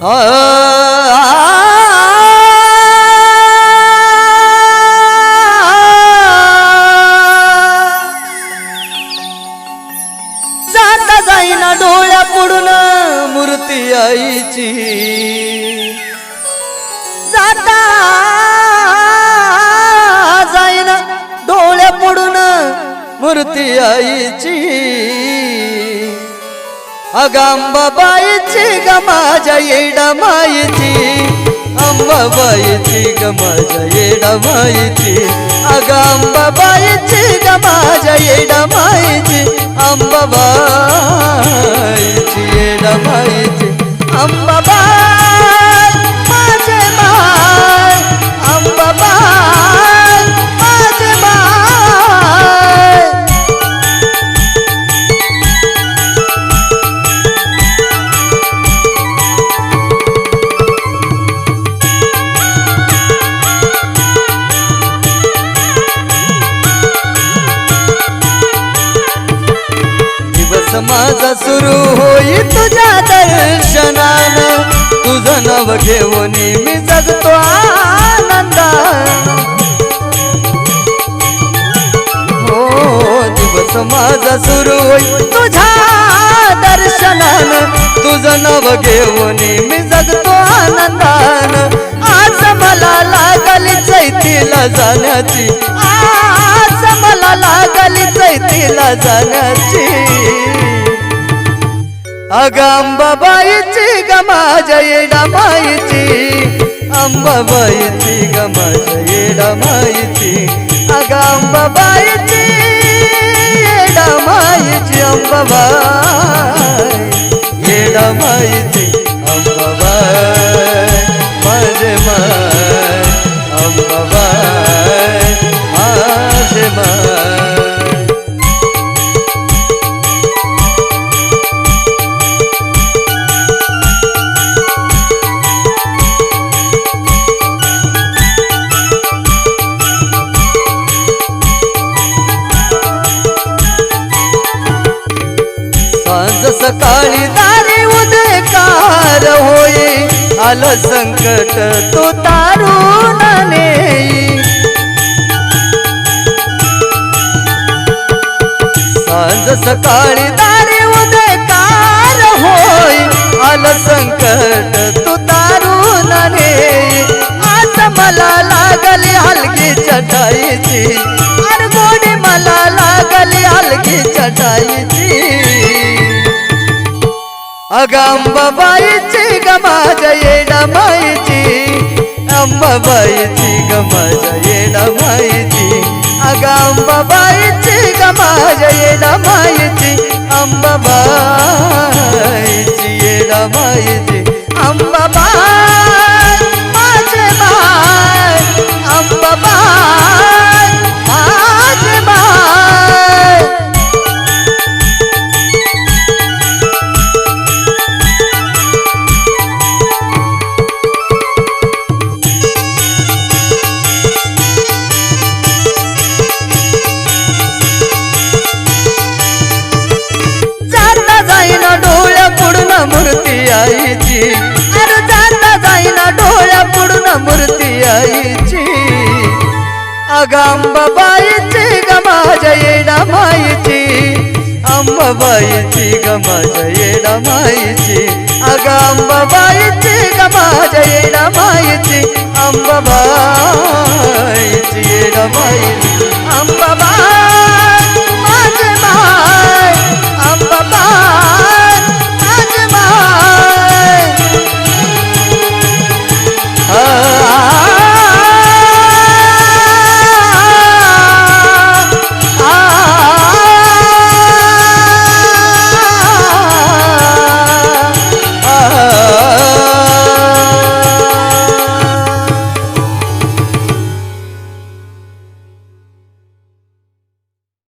जाता जाईना डोळ्या पुढून मूर्ती आईची. जाता जाईना डोळ्या पुढून मूर्ती आईची. अगांबाबाईची ग माझ्या येडा माईची अंबाबाईची ग माझ्या येडा माईची अगांबाबाईची ग माझ्या येडा माईची अंबाबाईची माझा सुरू होई तुझ्या दर्शनान. तुझं नाव घेऊन मी जगतो आनंदान. हो दिवस माझा सुरू होई तुझ्या दर्शनान. तुझं नाव घेऊन मी जगतो आनंदान. आज मला लागली चैतीला जाण्याची. आज मला लागली चैतीला जाण्याची. अगांबाबाईची ग माझ्या येडा माईची अंबाबाईची ग माझ्या येडा माईची अगांबाबाईची येडा माईची अंबाबाई. येडा माईची सकाळी दारी उदयकार होई. आलं संकट तो तारून नेई सांज सकाळी दारी उदयकार होई. आलं संकट तो तारून नेई आज मला लागली हलकी चटाईची अरगोडी मला लागली हलकी चटाईची अगांबाबाईची ग माझ्या येडा माईची अंबाबाईची ग माझ्या येडा माईची अगांबाबाईची ग माझ्या येडा माईची अंबाबाईची येडा माईची अगांबाबाईची ग माझ्या येडा माईची अंबाबाईची ग माझ्या येडा माईची अगांबाबाईची ग माझ्या येडा माईची